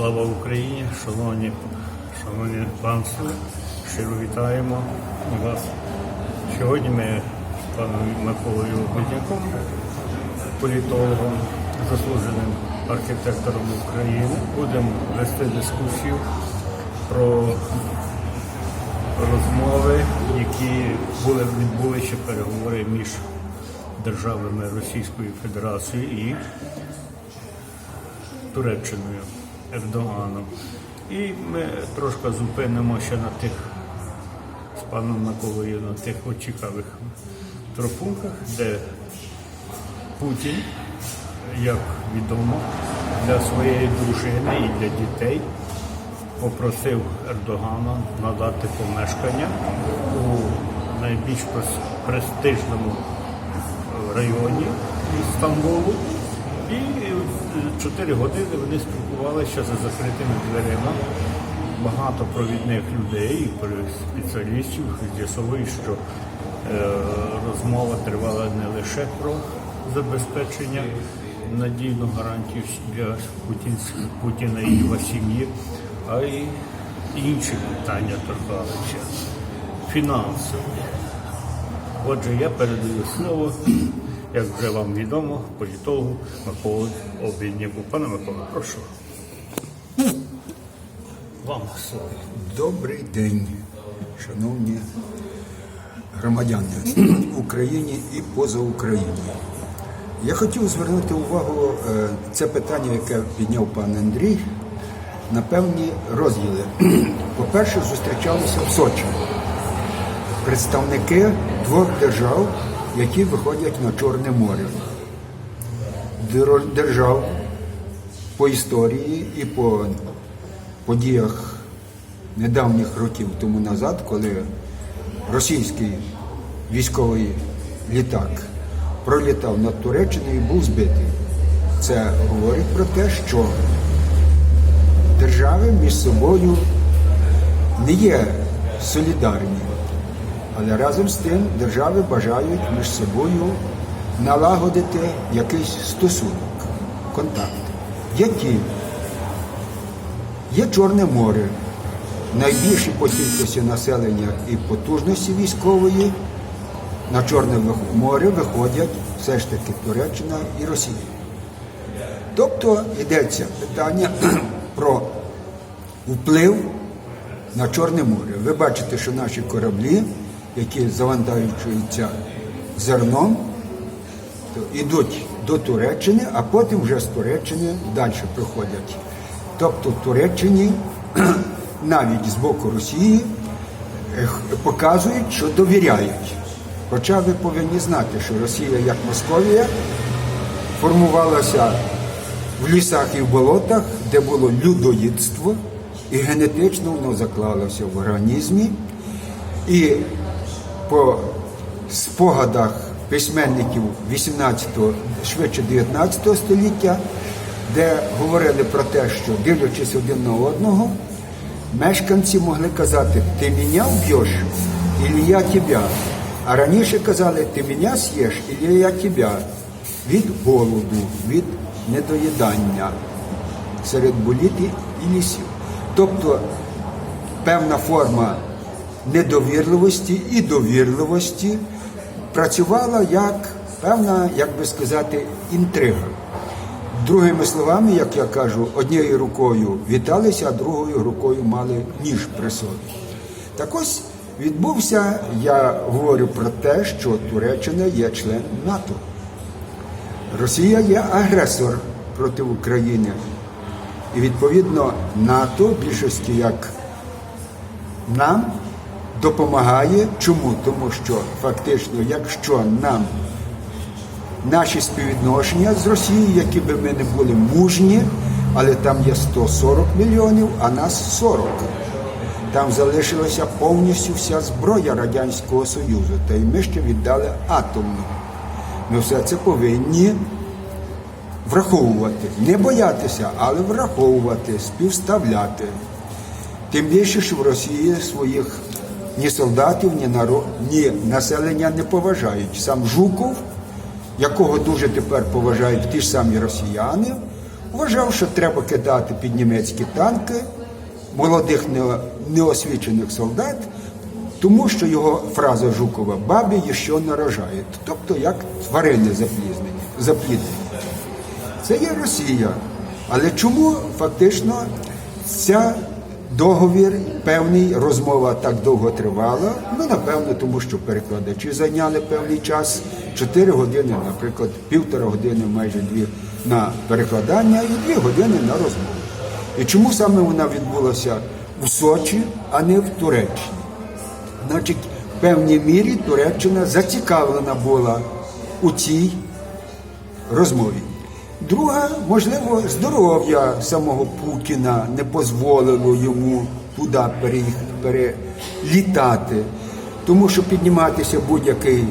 Слава Україні! Шановні, шановні панство, щиро вітаємо вас. Сьогодні ми з паном Миколою Бідняком, політологом, заслуженим архітектором України, будемо вести дискусію про розмови, які були відбулися переговори між державами Російської Федерації і Туреччиною Ердоганом. І ми трошки зупинимося на тих з паном Миколою на тих от цікавих тропунках, де Путін, як відомо, для своєї дружини і для дітей попросив Ердогана надати помешкання у найбільш престижному районі Стамбулу. І е, чотири години вони спілкувалися за закритими дверима. Багато провідних людей спеціалістів з'ясовують, що е, розмова тривала не лише про забезпечення надійну гарантію для Путіна і його сім'ї, а й інші питання торкалися фінансові. Отже, я передаю слово, як вже вам відомо, політологу Миколу Обідняку. Пане Микола, прошу. Вам слово. Добрий день, шановні громадяни в Україні і поза Україною. Я хотів звернути увагу е, це питання, яке підняв пан Андрій, на певні розділи. По-перше, зустрічалися в Сочі представники двох держав, які виходять на Чорне море. Дер- Держав по історії і по подіях недавніх років тому назад, коли російський військовий літак пролітав над Туреччиною і був збитий. Це говорить про те, що держави між собою не є солідарні, але разом з тим держави бажають між собою налагодити якийсь стосунок, контакт. Які Є Чорне море, найбільше по кількості населення і потужності військової. На Чорне море виходять все ж таки Туреччина і Росія. Тобто йдеться питання про вплив на Чорне море. Ви бачите, що наші кораблі, які завантажуються зерном, то йдуть до Туреччини, а потім вже з Туреччини далі проходять. Тобто в Туреччині навіть з боку Росії показують, що довіряють. Хоча ви повинні знати, що Росія, як Московія, формувалася в лісах і в болотах, де було людоїдство, і генетично воно заклалося в організмі. І по спогадах письменників 18-го, швидше 19 століття, де говорили про те, що дивлячись один на одного, мешканці могли казати, ти мене вб'єш, або я тебе. А раніше казали, ти мене з'їш, або я тебе. Від голоду, від недоїдання серед боліти і лісів. Тобто певна форма недовірливості і довірливості працювала як певна, як би сказати, інтрига. Другими словами, як я кажу, однією рукою віталися, а другою рукою мали ніж при собі. Так ось відбувся, я говорю про те, що Туреччина є член НАТО. Росія є агресор проти України. І відповідно НАТО більшості як нам допомагає. Чому? Тому що фактично, якщо нам наші співвідношення з Росією, які би ми не були мужні, але там є 140 мільйонів, а нас 40. Там залишилася повністю вся зброя Радянського Союзу, та й ми ще віддали атомну. Ми все це повинні враховувати. Не боятися, але враховувати, співставляти. Тим більше, що в Росії своїх ні солдатів, ні народ, ні населення не поважають. Сам Жуков, якого дуже тепер поважають ті ж самі росіяни, вважав, що треба кидати під німецькі танки молодих неосвічених солдат, тому що його фраза Жукова бабі ще не тобто як тварини запліднені. Це є Росія. Але чому фактично ця договір певний розмова так довго тривала? Ну, напевно, тому що перекладачі зайняли певний час, 4 години, наприклад, півтора години, майже дві на перекладання і дві години на розмову. І чому саме вона відбулася в Сочі, а не в Туреччині? Значить, в певній мірі Туреччина зацікавлена була у цій розмові. Друга, можливо, здоров'я самого Путіна не дозволило йому туди перелітати, тому що підніматися будь-який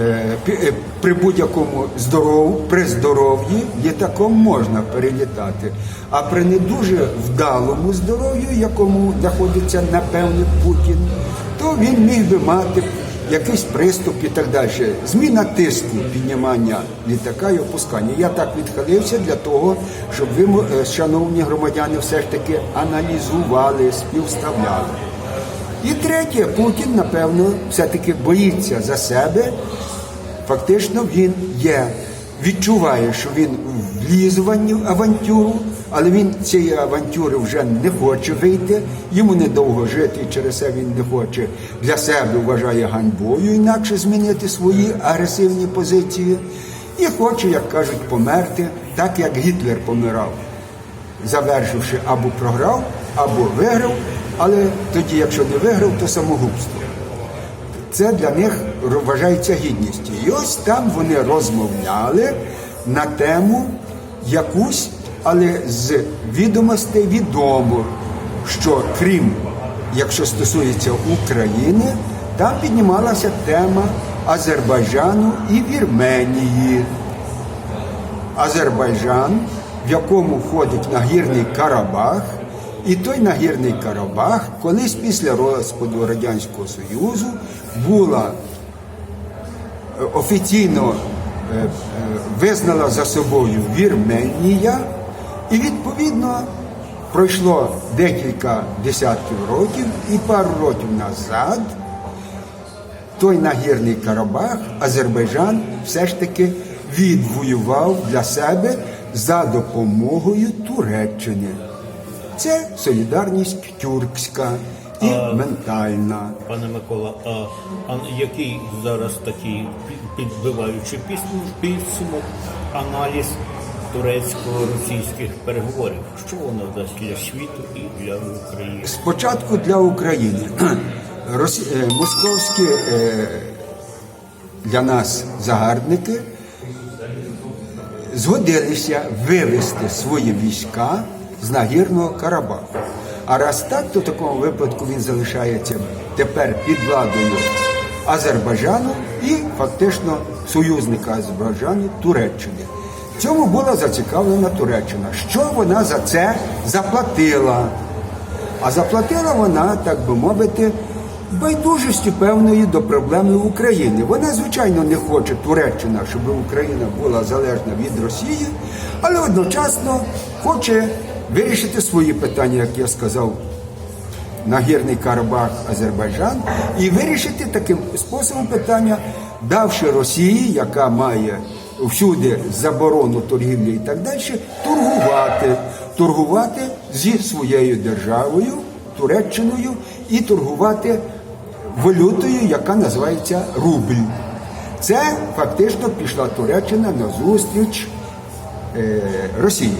е, е, при будь-якому здоров, при здоров'ї літаком можна перелітати, а при не дуже вдалому здоров'ю, якому знаходиться напевне Путін, то він міг би мати якийсь приступ і так далі. Зміна тиску, піднімання літака і опускання. Я так відхилився для того, щоб ви, е, шановні громадяни, все ж таки аналізували, співставляли. І третє, Путін, напевно, все-таки боїться за себе. Фактично він є, відчуває, що він вліз в авантюру, але він цієї авантюри вже не хоче вийти, йому недовго жити, через це він не хоче для себе вважає ганьбою інакше змінити свої агресивні позиції. І хоче, як кажуть, померти, так як Гітлер помирав завершивши або програв, або виграв, але тоді, якщо не виграв, то самогубство. Це для них вважається гідністю. І ось там вони розмовляли на тему якусь, але з відомостей відомо, що крім, якщо стосується України, там піднімалася тема Азербайджану і Вірменії. Азербайджан, в якому входить нагірний Карабах, і той нагірний Карабах колись після розпаду Радянського Союзу була е, офіційно е, е, визнала за собою Вірменія, і відповідно пройшло декілька десятків років, і пару років назад той нагірний Карабах Азербайджан все ж таки відвоював для себе за допомогою Туреччини. Це солідарність тюркська і ментальна. Пане Микола, а, а який зараз такий пі- підбиваючий піс- підсумок, аналіз турецько-російських переговорів? Що воно дасть для світу і для України? Спочатку для України. Росі... е, Московські е, для нас загарбники згодилися вивести свої війська з нагірного Карабаху. А раз так, то в такому випадку він залишається тепер під владою Азербайджану і фактично союзника Азербайджану Туреччини. Цьому була зацікавлена Туреччина. Що вона за це заплатила? А заплатила вона, так би мовити, байдужістю певної до проблеми України. Вона, звичайно, не хоче Туреччина, щоб Україна була залежна від Росії, але одночасно хоче вирішити свої питання, як я сказав, Нагірний Карабах, Азербайджан, і вирішити таким способом питання, давши Росії, яка має всюди заборону торгівлі і так далі, торгувати, торгувати зі своєю державою, Туреччиною, і торгувати валютою, яка називається рубль. Це фактично пішла Туреччина на зустріч е, Росії.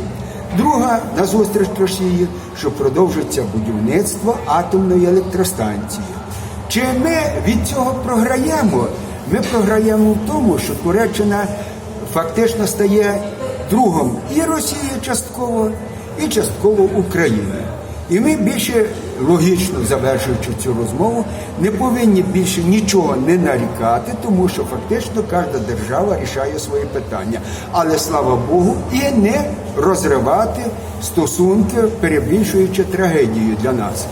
Друга на зустріч Росії, що продовжиться будівництво атомної електростанції. Чи ми від цього програємо? Ми програємо в тому, що Туреччина фактично стає другом і Росії частково, і частково України. І ми більше логічно завершуючи цю розмову, не повинні більше нічого не нарікати, тому що фактично кожна держава рішає свої питання. Але слава Богу, і не розривати стосунки, перебільшуючи трагедію для нас.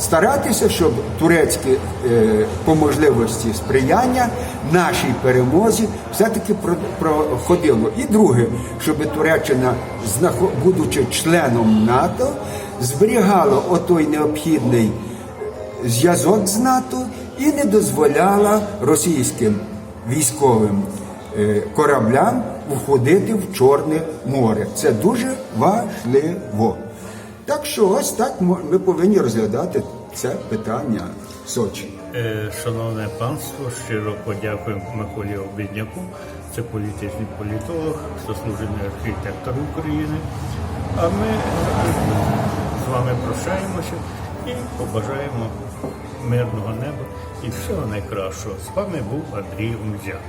Старатися, щоб турецькі е, по можливості сприяння нашій перемозі все-таки проходило. І друге, щоб Туреччина, будучи членом НАТО, зберігала отой необхідний зв'язок з НАТО і не дозволяла російським військовим е, кораблям входити в Чорне море. Це дуже важливо. Так що ось так ми повинні розглядати це питання в Сочі. Е, Шановне панство, щиро подякуємо Миколі Обідняку. Це політичний політолог, заслужений архітектор України. А ми з вами прощаємося і побажаємо мирного неба і всього найкращого. З вами був Андрій Музяк.